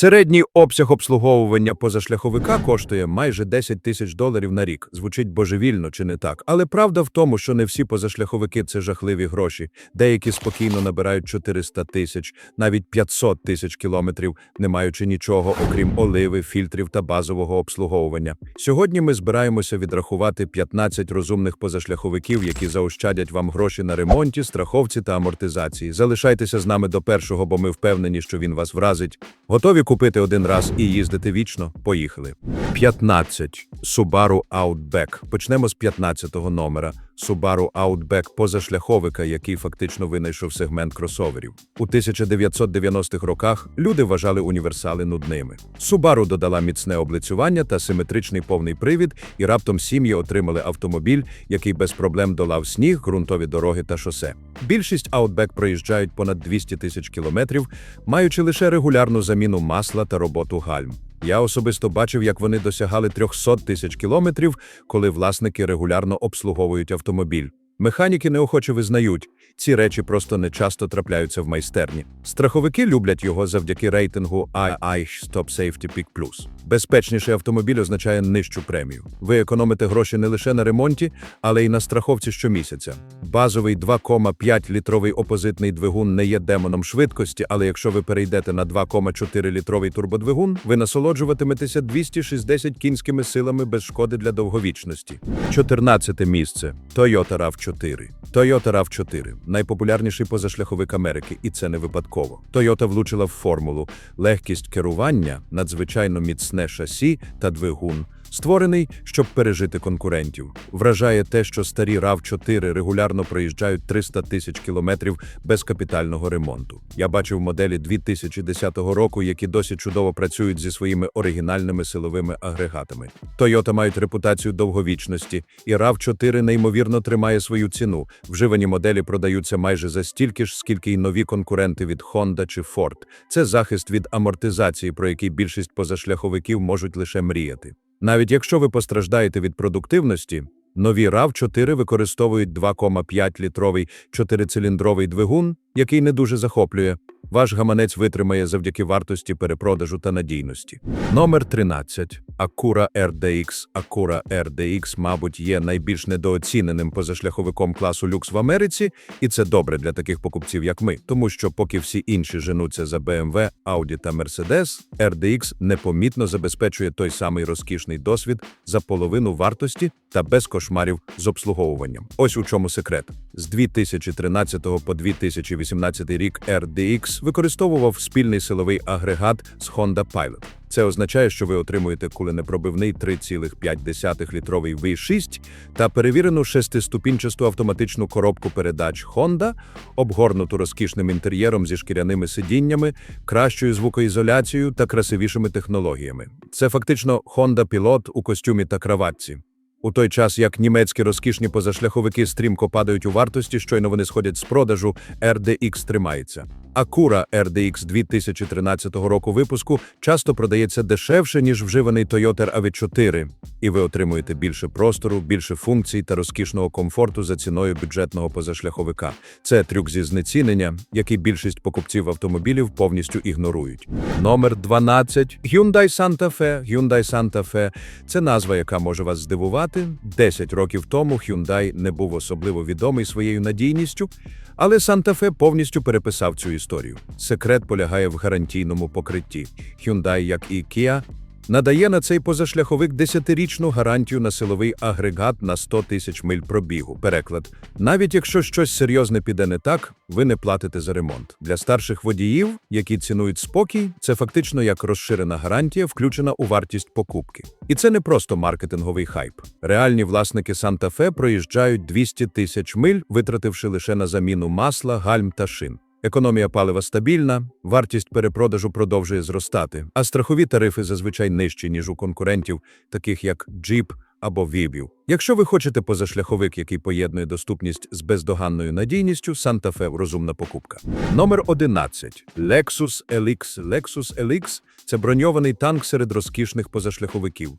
Середній обсяг обслуговування позашляховика коштує майже 10 тисяч доларів на рік. Звучить божевільно чи не так. Але правда в тому, що не всі позашляховики це жахливі гроші. Деякі спокійно набирають 400 тисяч, навіть 500 тисяч кілометрів, не маючи нічого, окрім оливи, фільтрів та базового обслуговування. Сьогодні ми збираємося відрахувати 15 розумних позашляховиків, які заощадять вам гроші на ремонті, страховці та амортизації. Залишайтеся з нами до першого, бо ми впевнені, що він вас вразить. Готові купити один раз і їздити вічно? Поїхали. 15. Subaru Outback. Почнемо з 15-го номера. Subaru Outback позашляховика, який фактично винайшов сегмент кросоверів. У 1990-х роках люди вважали універсали нудними. Subaru додала міцне облицювання та симетричний повний привід, і раптом сім'ї отримали автомобіль, який без проблем долав сніг, ґрунтові дороги та шосе. Більшість Outback проїжджають понад 200 тисяч кілометрів, маючи лише регулярну заміну масла та роботу гальм. Я особисто бачив, як вони досягали 300 тисяч кілометрів, коли власники регулярно обслуговують автомобіль. Механіки неохоче визнають, ці речі просто не часто трапляються в майстерні. Страховики люблять його завдяки рейтингу II Stop Safety Peak Plus. Безпечніший автомобіль означає нижчу премію. Ви економите гроші не лише на ремонті, але й на страховці щомісяця. Базовий 2,5 літровий опозитний двигун не є демоном швидкості, але якщо ви перейдете на 2,4 літровий турбодвигун, ви насолоджуватиметеся 260 кінськими силами без шкоди для довговічності. 14 місце. Toyota RAV4. Toyota RAV4 – найпопулярніший позашляховик Америки, і це не випадково. Toyota влучила в формулу легкість керування, надзвичайно міцне шасі та двигун, створений, щоб пережити конкурентів. Вражає те, що старі RAV4 регулярно проїжджають 300 тисяч кілометрів без капітального ремонту. Я бачив моделі 2010 року, які досі чудово працюють зі своїми оригінальними силовими агрегатами. Toyota мають репутацію довговічності, і RAV4 неймовірно тримає свою ціну. Вживані моделі продаються майже за стільки ж, скільки й нові конкуренти від Honda чи Ford. Це захист від амортизації, про який більшість позашляховиків можуть лише мріяти. Навіть якщо ви постраждаєте від продуктивності, нові RAV4 використовують 2,5-літровий чотирициліндровий двигун, який не дуже захоплює. Ваш гаманець витримає завдяки вартості перепродажу та надійності. Номер 13. Acura RDX. Acura RDX, мабуть, є найбільш недооціненим позашляховиком класу люкс в Америці, і це добре для таких покупців, як ми, тому що поки всі інші женуться за BMW, Audi та Mercedes, RDX непомітно забезпечує той самий розкішний досвід за половину вартості та без кошмарів з обслуговуванням. Ось у чому секрет. З 2013 по 2018 рік RDX використовував спільний силовий агрегат з Honda Pilot. Це означає, що ви отримуєте куленепробивний 3,5 літровий V6 та перевірену шестиступінчасту автоматичну коробку передач Honda, обгорнуту розкішним інтер'єром зі шкіряними сидіннями, кращою звукоізоляцією та красивішими технологіями. Це фактично Honda Pilot у костюмі та краватці. У той час, як німецькі розкішні позашляховики стрімко падають у вартості, щойно вони сходять з продажу, RDX тримається. Acura RDX 2013 року випуску часто продається дешевше, ніж вживаний Toyota AV4, і ви отримуєте більше простору, більше функцій та розкішного комфорту за ціною бюджетного позашляховика. Це трюк зі знецінення, який більшість покупців автомобілів повністю ігнорують. Номер 12. Hyundai Santa Fe. Hyundai Santa Fe – це назва, яка може вас здивувати. 10 років тому Hyundai не був особливо відомий своєю надійністю, але Санта-Фе повністю переписав цю історію. Секрет полягає в гарантійному покритті. Hyundai, як і Kia, надає на цей позашляховик 10-річну гарантію на силовий агрегат на 100 тисяч миль пробігу. Переклад. Навіть якщо щось серйозне піде не так, ви не платите за ремонт. Для старших водіїв, які цінують спокій, це фактично як розширена гарантія, включена у вартість покупки. І це не просто маркетинговий хайп. Реальні власники Санта-Фе проїжджають 200 тисяч миль, витративши лише на заміну масла, гальм та шин. Економія палива стабільна, вартість перепродажу продовжує зростати, а страхові тарифи зазвичай нижчі, ніж у конкурентів, таких як Jeep або Vibio. Якщо ви хочете позашляховик, який поєднує доступність з бездоганною надійністю, Santa Fe – розумна покупка. Номер 11. Lexus LX. Lexus LX – це броньований танк серед розкішних позашляховиків.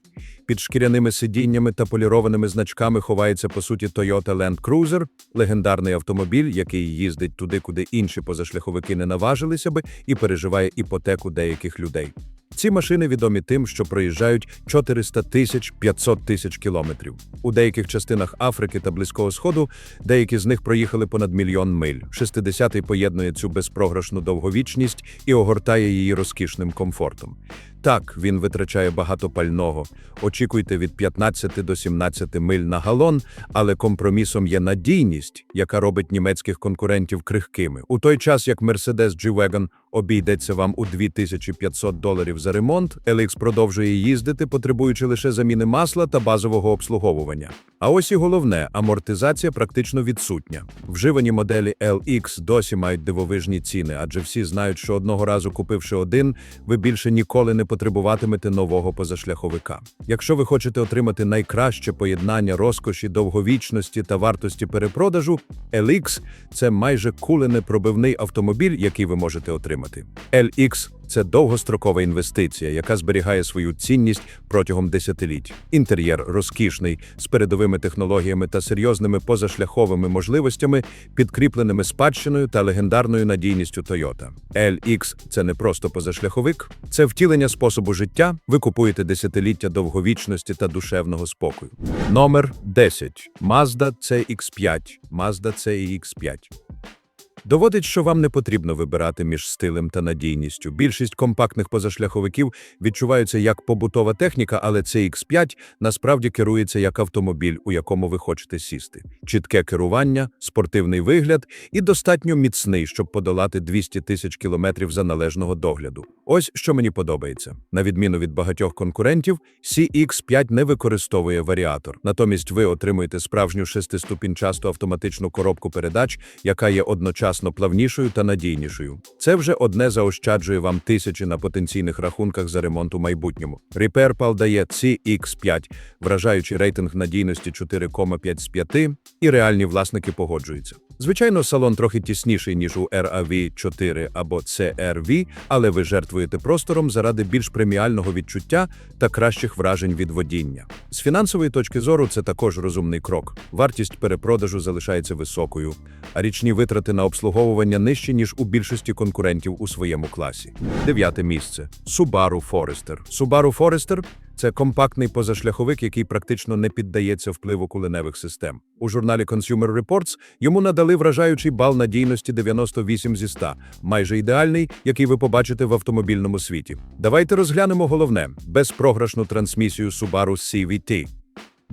Під шкіряними сидіннями та полірованими значками ховається, по суті, Toyota Land Cruiser – легендарний автомобіль, який їздить туди, куди інші позашляховики не наважилися би, і переживає іпотеку деяких людей. Ці машини відомі тим, що проїжджають 400 тисяч 500 тисяч кілометрів. У деяких частинах Африки та Близького Сходу деякі з них проїхали понад мільйон миль. 60-й поєднує цю безпрограшну довговічність і огортає її розкішним комфортом. Так, він витрачає багато пального. Очікуйте від 15 до 17 миль на галон, але компромісом є надійність, яка робить німецьких конкурентів крихкими. У той час, як Mercedes G-Wagon обійдеться вам у 2500 доларів за ремонт, LX продовжує їздити, потребуючи лише заміни масла та базового обслуговування. А ось і головне, амортизація практично відсутня. Вживані моделі LX досі мають дивовижні ціни, адже всі знають, що одного разу купивши один, ви більше ніколи не потребуватимете нового позашляховика. Якщо ви хочете отримати найкраще поєднання розкоші, довговічності та вартості перепродажу, LX – це майже куленепробивний автомобіль, який ви можете отримати. LX – це довгострокова інвестиція, яка зберігає свою цінність протягом десятиліть. Інтер'єр розкішний, з передовими технологіями та серйозними позашляховими можливостями, підкріпленими спадщиною та легендарною надійністю Toyota. LX – це не просто позашляховик, це втілення способу життя. Ви купуєте десятиліття довговічності та душевного спокою. Номер 10. Mazda CX-5. Mazda CX-5. Доводить, що вам не потрібно вибирати між стилем та надійністю. Більшість компактних позашляховиків відчуваються як побутова техніка, але CX-5 насправді керується як автомобіль, у якому ви хочете сісти. Чітке керування, спортивний вигляд і достатньо міцний, щоб подолати 200 тисяч кілометрів за належного догляду. Ось що мені подобається. На відміну від багатьох конкурентів, CX-5 не використовує варіатор. Натомість ви отримуєте справжню шестиступінчасту автоматичну коробку передач, яка є одночасно плавнішою та надійнішою. Це вже одне заощаджує вам тисячі на потенційних рахунках за ремонт у майбутньому. RepairPal дає CX5, вражаючий рейтинг надійності 4,5 з 5, і реальні власники погоджуються. Звичайно, салон трохи тісніший, ніж у RAV 4 або CR-V, але ви жертвуєте простором заради більш преміального відчуття та кращих вражень від водіння. З фінансової точки зору це також розумний крок. Вартість перепродажу залишається високою, а річні витрати на обслуговування нижчі, ніж у більшості конкурентів у своєму класі. Дев'яте місце Subaru Forester. Subaru Forester – це компактний позашляховик, який практично не піддається впливу куленевих систем. У журналі Consumer Reports йому надали вражаючий бал надійності 98 зі 100, майже ідеальний, який ви побачите в автомобільному світі. Давайте розглянемо головне – безпрограшну трансмісію Subaru CVT.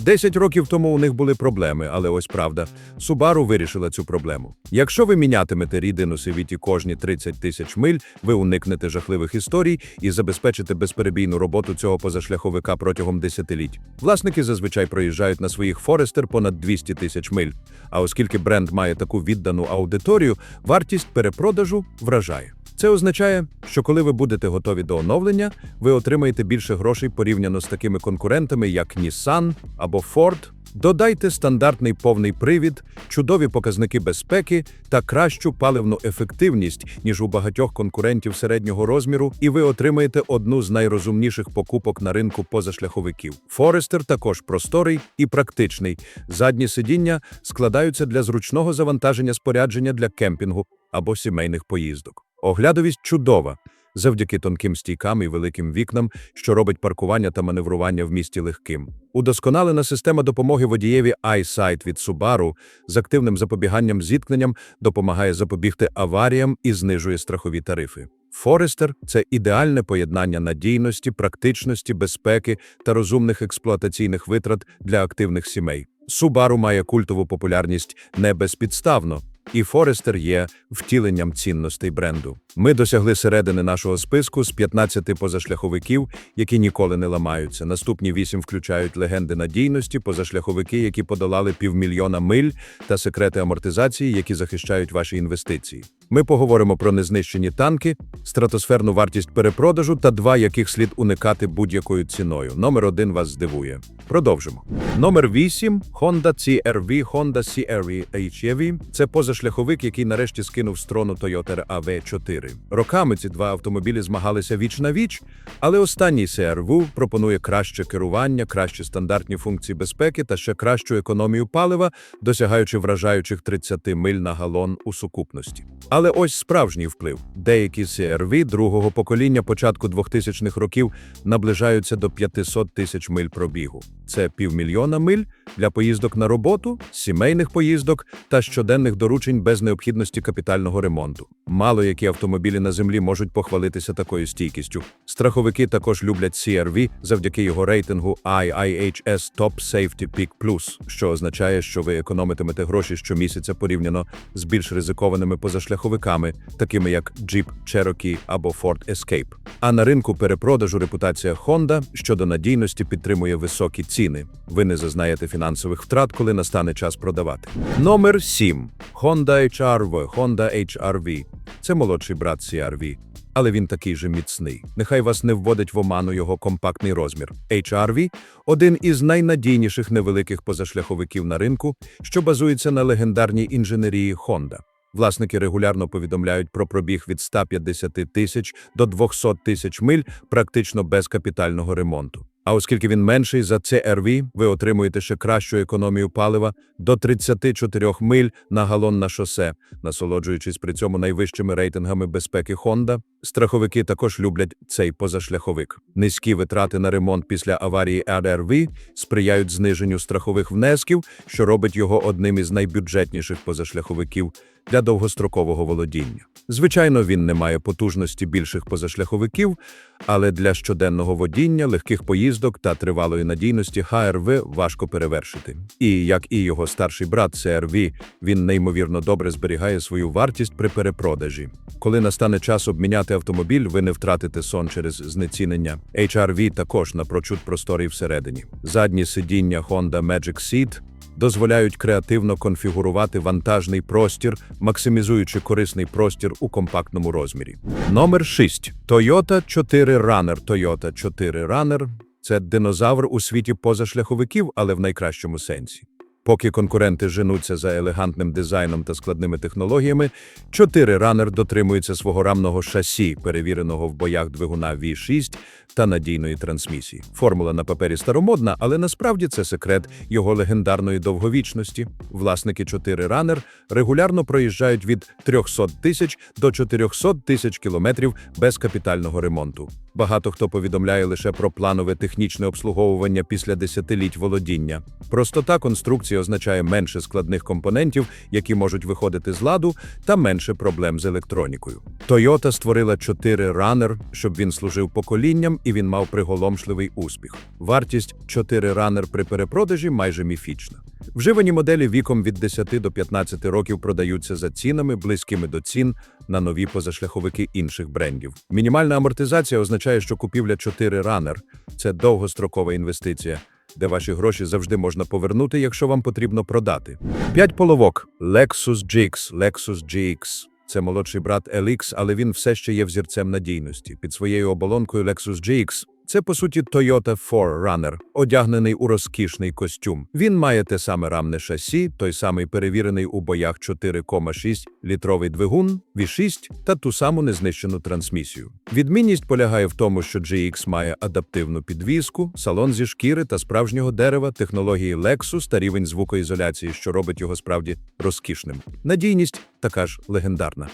Десять років тому у них були проблеми, але ось правда. Subaru вирішила цю проблему. Якщо ви мінятимете рідину CVT кожні 30 тисяч миль, ви уникнете жахливих історій і забезпечите безперебійну роботу цього позашляховика протягом десятиліть. Власники зазвичай проїжджають на своїх Forester понад 200 тисяч миль. А оскільки бренд має таку віддану аудиторію, вартість перепродажу вражає. Це означає, що коли ви будете готові до оновлення, ви отримаєте більше грошей порівняно з такими конкурентами, як Nissan або Ford. Додайте стандартний повний привід, чудові показники безпеки та кращу паливну ефективність, ніж у багатьох конкурентів середнього розміру, і ви отримаєте одну з найрозумніших покупок на ринку позашляховиків. Форестер також просторий і практичний. Задні сидіння складаються для зручного завантаження спорядження для кемпінгу або сімейних поїздок. Оглядовість чудова, завдяки тонким стійкам і великим вікнам, що робить паркування та маневрування в місті легким. Удосконалена система допомоги водієві iSight від Subaru з активним запобіганням зіткненням допомагає запобігти аваріям і знижує страхові тарифи. Forester – це ідеальне поєднання надійності, практичності, безпеки та розумних експлуатаційних витрат для активних сімей. Subaru має культову популярність не безпідставно. І Форестер є втіленням цінностей бренду. Ми досягли середини нашого списку з 15 позашляховиків, які ніколи не ламаються. Наступні вісім включають легенди надійності, позашляховики, які подолали півмільйона миль, та секрети амортизації, які захищають ваші інвестиції. Ми поговоримо про незнищені танки, стратосферну вартість перепродажу та два, яких слід уникати будь-якою ціною. Номер один вас здивує. Продовжимо. Номер 8 Honda CR-V, Honda CR-V HEV – це позашляховик, який нарешті скинув строну Toyota AV4. Роками ці два автомобілі змагалися віч на віч, але останній CR-V пропонує краще керування, кращі стандартні функції безпеки та ще кращу економію палива, досягаючи вражаючих 30 миль на галон у сукупності. Але ось справжній вплив. Деякі CRV другого покоління початку 2000-х років наближаються до 500 тисяч миль пробігу. Це півмільйона миль для поїздок на роботу, сімейних поїздок та щоденних доручень без необхідності капітального ремонту. Мало які автомобілі на землі можуть похвалитися такою стійкістю. Страховики також люблять CRV завдяки його рейтингу IIHS Top Safety Peak Plus, що означає, що ви економитимете гроші щомісяця порівняно з більш ризикованими позашляховиками, такими як Jeep Cherokee або Ford Escape. А на ринку перепродажу репутація Honda щодо надійності підтримує високі ціни. Ви не зазнаєте фінансових втрат, коли настане час продавати. Номер 7. Honda HR-V. Honda HR-V. Це молодший брат CR-V. Але він такий же міцний. Нехай вас не вводить в оману його компактний розмір. HR-V – один із найнадійніших невеликих позашляховиків на ринку, що базується на легендарній інженерії Honda. Власники регулярно повідомляють про пробіг від 150 тисяч до 200 тисяч миль практично без капітального ремонту. А оскільки він менший за CR-V, ви отримуєте ще кращу економію палива до 34 миль на галон на шосе, насолоджуючись при цьому найвищими рейтингами безпеки Honda. Страховики також люблять цей позашляховик. Низькі витрати на ремонт після аварії RRV сприяють зниженню страхових внесків, що робить його одним із найбюджетніших позашляховиків для довгострокового володіння. Звичайно, він не має потужності більших позашляховиків, але для щоденного водіння, легких поїздок та тривалої надійності ХРВ важко перевершити. І як і його старший брат CRV, він неймовірно добре зберігає свою вартість при перепродажі. Коли настане час обміняти автомобіль, ви не втратите сон через знецінення. HRV також напрочуд просторий всередині. Задні сидіння Honda Magic Seat дозволяють креативно конфігурувати вантажний простір, максимізуючи корисний простір у компактному розмірі. Номер 6. Toyota 4 Runner. Toyota 4 Runner – це динозавр у світі позашляховиків, але в найкращому сенсі. Поки конкуренти женуться за елегантним дизайном та складними технологіями, 4 Runner дотримується свого рамного шасі, перевіреного в боях двигуна V6 та надійної трансмісії. Формула на папері старомодна, але насправді це секрет його легендарної довговічності. Власники 4 Runner регулярно проїжджають від 300 тисяч до 400 тисяч кілометрів без капітального ремонту. Багато хто повідомляє лише про планове технічне обслуговування після десятиліть володіння. Простота конструкції означає менше складних компонентів, які можуть виходити з ладу, та менше проблем з електронікою. Toyota створила 4 Runner, щоб він служив поколінням і він мав приголомшливий успіх. Вартість 4 Runner при перепродажі майже міфічна. Вживані моделі віком від 10 до 15 років продаються за цінами, близькими до цін на нові позашляховики інших брендів. Мінімальна амортизація означає, що купівля 4 Runner – це довгострокова інвестиція, де ваші гроші завжди можна повернути, якщо вам потрібно продати. П'ять половок Lexus GX, Lexus GX. Це молодший брат LX, але він все ще є взірцем надійності. Під своєю оболонкою Lexus GX це, по суті, Toyota 4Runner, одягнений у розкішний костюм. Він має те саме рамне шасі, той самий перевірений у боях 4,6 літровий двигун, V6 та ту саму незнищену трансмісію. Відмінність полягає в тому, що GX має адаптивну підвіску, салон зі шкіри та справжнього дерева, технології Lexus та рівень звукоізоляції, що робить його справді розкішним. Надійність така ж легендарна.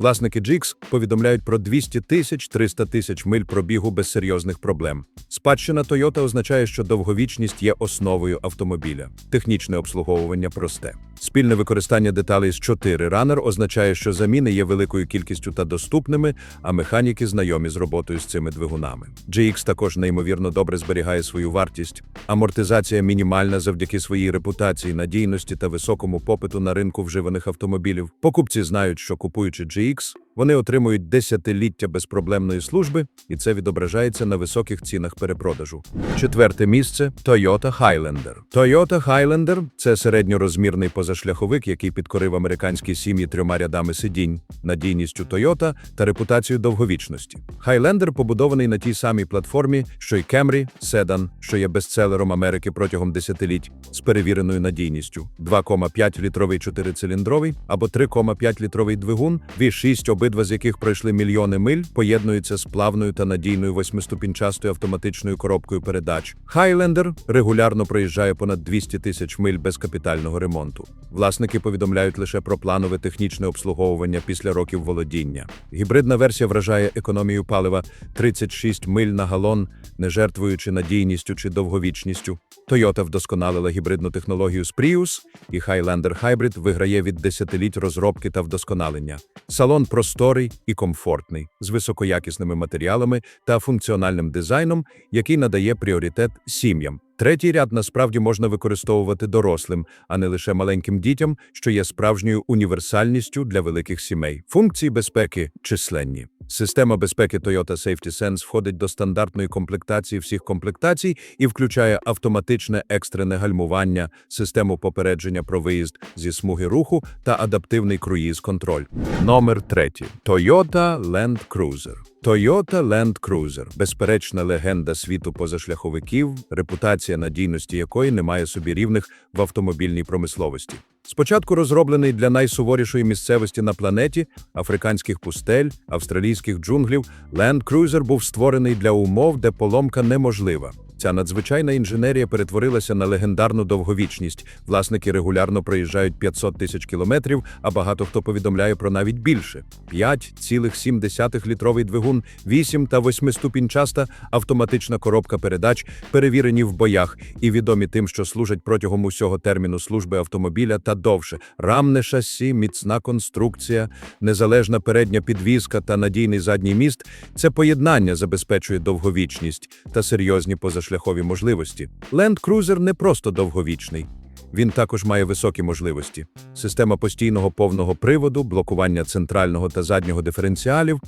Власники GX повідомляють про 200 тисяч 300 тисяч миль пробігу без серйозних проблем. Спадщина Toyota означає, що довговічність є основою автомобіля. Технічне обслуговування просте. Спільне використання деталей з 4 Runner означає, що заміни є великою кількістю та доступними, а механіки знайомі з роботою з цими двигунами. GX також неймовірно добре зберігає свою вартість. Амортизація мінімальна завдяки своїй репутації, надійності та високому попиту на ринку вживаних автомобілів. Покупці знають, що купуючи GX, X вони отримують десятиліття безпроблемної служби, і це відображається на високих цінах перепродажу. Четверте місце Toyota Highlander. Toyota Highlander – це середньорозмірний позашляховик, який підкорив американські сім'ї трьома рядами сидінь, надійністю Toyota та репутацією довговічності. Highlander побудований на тій самій платформі, що й Camry, Sedan, що є бестселером Америки протягом десятиліть, з перевіреною надійністю. 2,5 літровий чотирициліндровий або 3,5 літровий двигун, V6 обидва з яких пройшли мільйони миль, поєднуються з плавною та надійною восьмиступінчастою автоматичною коробкою передач. Highlander регулярно проїжджає понад 200 тисяч миль без капітального ремонту. Власники повідомляють лише про планове технічне обслуговування після років володіння. Гібридна версія вражає економію палива 36 миль на галон, не жертвуючи надійністю чи довговічністю. Toyota вдосконалила гібридну технологію з Prius, і Highlander Hybrid виграє від десятиліть розробки та вдосконалення. Салон просторий і комфортний, з високоякісними матеріалами та функціональним дизайном, який надає пріоритет сім'ям. Третій ряд насправді можна використовувати дорослим, а не лише маленьким дітям, що є справжньою універсальністю для великих сімей. Функції безпеки численні. Система безпеки Toyota Safety Sense входить до стандартної комплектації всіх комплектацій і включає автоматичне екстрене гальмування, систему попередження про виїзд зі смуги руху та адаптивний круїз-контроль. Номер третій. Toyota Land Cruiser. Toyota Land Cruiser – безперечна легенда світу позашляховиків, репутація надійності якої не має собі рівних в автомобільній промисловості. Спочатку розроблений для найсуворішої місцевості на планеті – африканських пустель, австралійських джунглів, Land Cruiser був створений для умов, де поломка неможлива. Ця надзвичайна інженерія перетворилася на легендарну довговічність. Власники регулярно проїжджають 500 тисяч кілометрів, а багато хто повідомляє про навіть більше. 5,7-літровий двигун, 8 та 8-ступінчаста автоматична коробка передач, перевірені в боях і відомі тим, що служать протягом усього терміну служби автомобіля та довше. Рамне шасі, міцна конструкція, незалежна передня підвізка та надійний задній міст – це поєднання забезпечує довговічність та серйозні позашляхові можливості. Land Cruiser не просто довговічний. Він також має високі можливості. Система постійного повного приводу, блокування центрального та заднього диференціалів,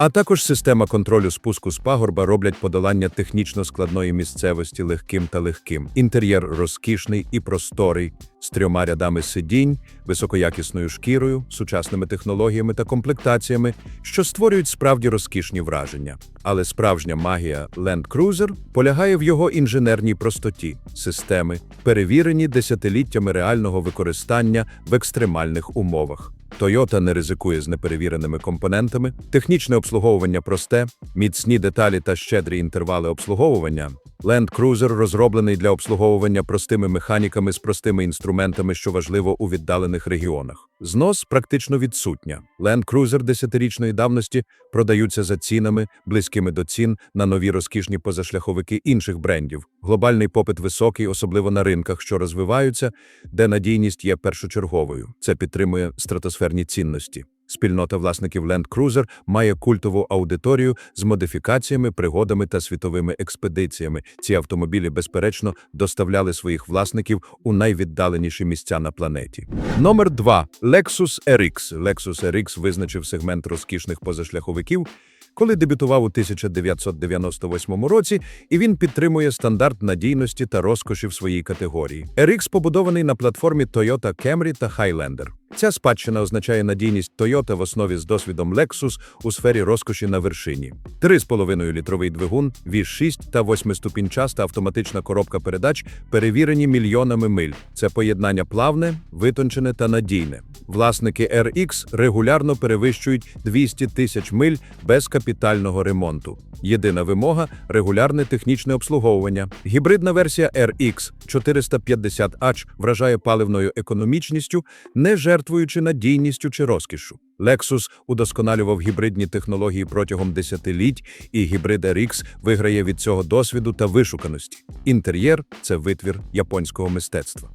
а також система контролю спуску з пагорба роблять подолання технічно складної місцевості легким та легким. Інтер'єр розкішний і просторий, з трьома рядами сидінь, високоякісною шкірою, сучасними технологіями та комплектаціями, що створюють справді розкішні враження. Але справжня магія Land Cruiser полягає в його інженерній простоті, системи, перевірені десятиліттями реального використання в екстремальних умовах. Toyota не ризикує з неперевіреними компонентами, технічне обслуговування просте, міцні деталі та щедрі інтервали обслуговування. Land Cruiser розроблений для обслуговування простими механіками з простими інструментами, що важливо у віддалених регіонах. Знос практично відсутня. Land Cruiser десятирічної давності продаються за цінами, близькими до цін на нові розкішні позашляховики інших брендів. Глобальний попит високий, особливо на ринках, що розвиваються, де надійність є першочерговою. Це підтримує стратосферні цінності. Спільнота власників Land Cruiser має культову аудиторію з модифікаціями, пригодами та світовими експедиціями. Ці автомобілі, безперечно, доставляли своїх власників у найвіддаленіші місця на планеті. Номер 2. Lexus RX. Lexus RX визначив сегмент розкішних позашляховиків, коли дебютував у 1998 році, і він підтримує стандарт надійності та розкоші в своїй категорії. RX побудований на платформі Toyota Camry та Highlander. Ця спадщина означає надійність Toyota в основі з досвідом Lexus у сфері розкоші на вершині. 3,5-літровий двигун, V6 та 8-ступінчаста автоматична коробка передач перевірені мільйонами миль. Це поєднання плавне, витончене та надійне. Власники RX регулярно перевищують 200 тисяч миль без капітального ремонту. Єдина вимога регулярне технічне обслуговування. Гібридна версія RX 450H вражає паливною економічністю, не жертвуючи надійністю чи розкішу. Lexus удосконалював гібридні технології протягом десятиліть, і гібрид RX виграє від цього досвіду та вишуканості. Інтер'єр це витвір японського мистецтва.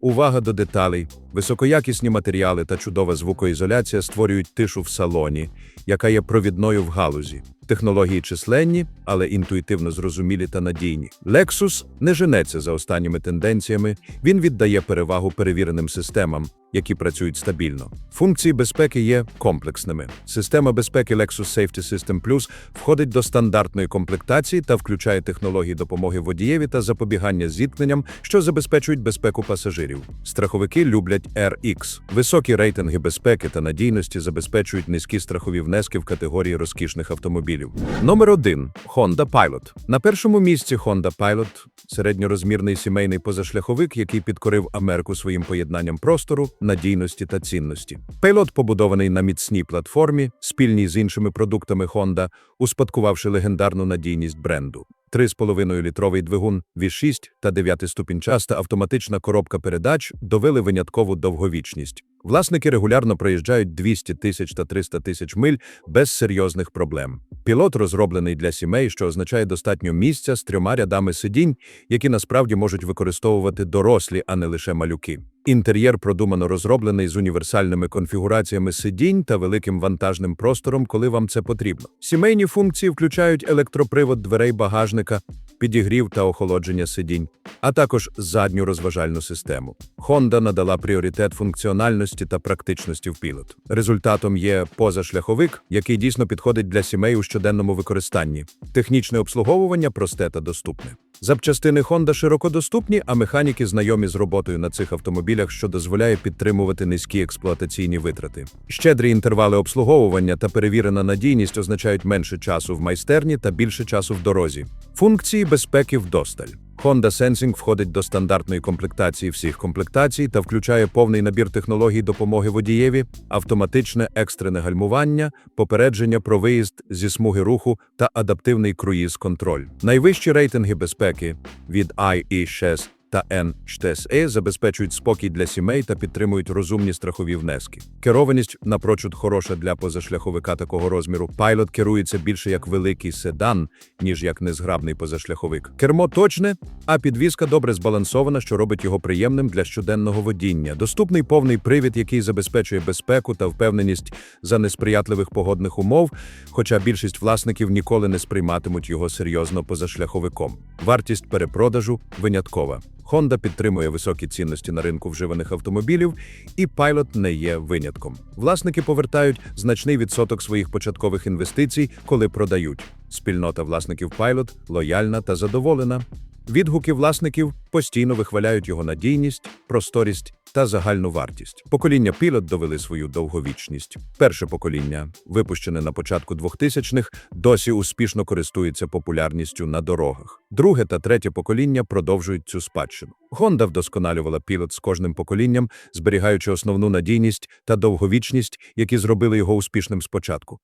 Увага до деталей, високоякісні матеріали та чудова звукоізоляція створюють тишу в салоні, яка є провідною в галузі. Технології численні, але інтуїтивно зрозумілі та надійні. Lexus не женеться за останніми тенденціями, він віддає перевагу перевіреним системам, які працюють стабільно. Функції безпеки є комплексними. Система безпеки Lexus Safety System Plus входить до стандартної комплектації та включає технології допомоги водієві та запобігання зіткненням, що забезпечують безпеку пасажирів. Страховики люблять RX. Високі рейтинги безпеки та надійності забезпечують низькі страхові внески в категорії розкішних автомобілів. Номер 1 Honda Pilot. На першому місці Honda Pilot – середньорозмірний сімейний позашляховик, який підкорив Америку своїм поєднанням простору, надійності та цінності. Пейлот побудований на міцній платформі, спільній з іншими продуктами Honda, успадкувавши легендарну надійність бренду. 3,5-літровий двигун V6 та 9-ступінчаста автоматична коробка передач довели виняткову довговічність. Власники регулярно проїжджають 200 тисяч та 300 тисяч миль без серйозних проблем. Пілот розроблений для сімей, що означає достатньо місця з трьома рядами сидінь, які насправді можуть використовувати дорослі, а не лише малюки. Інтер'єр продумано розроблений з універсальними конфігураціями сидінь та великим вантажним простором, коли вам це потрібно. Сімейні функції включають електропривод дверей багажника, підігрів та охолодження сидінь, а також задню розважальну систему. Honda надала пріоритет функціональності та практичності в пілот. Результатом є позашляховик, який дійсно підходить для сімей у щоденному використанні. Технічне обслуговування просте та доступне. Запчастини Honda широко доступні, а механіки знайомі з роботою на цих автомобілях, що дозволяє підтримувати низькі експлуатаційні витрати. Щедрі інтервали обслуговування та перевірена надійність означають менше часу в майстерні та більше часу в дорозі. Функції безпеки вдосталь. Honda Sensing входить до стандартної комплектації всіх комплектацій та включає повний набір технологій допомоги водієві, автоматичне екстрене гальмування, попередження про виїзд зі смуги руху та адаптивний круїз-контроль. Найвищі рейтинги безпеки від IE6 та NHTSA забезпечують спокій для сімей та підтримують розумні страхові внески. Керованість напрочуд хороша для позашляховика такого розміру. Пайлот керується більше як великий седан, ніж як незграбний позашляховик. Кермо точне, а підвізка добре збалансована, що робить його приємним для щоденного водіння. Доступний повний привід, який забезпечує безпеку та впевненість за несприятливих погодних умов, хоча більшість власників ніколи не сприйматимуть його серйозно позашляховиком. Вартість перепродажу виняткова. Honda підтримує високі цінності на ринку вживаних автомобілів, і Pilot не є винятком. Власники повертають значний відсоток своїх початкових інвестицій, коли продають. Спільнота власників Pilot лояльна та задоволена. Відгуки власників постійно вихваляють його надійність, просторість та загальну вартість. Покоління Pilot довели свою довговічність. Перше покоління, випущене на початку 2000-х, досі успішно користується популярністю на дорогах. Друге та третє покоління продовжують цю спадщину. Honda вдосконалювала Pilot з кожним поколінням, зберігаючи основну надійність та довговічність, які зробили його успішним спочатку.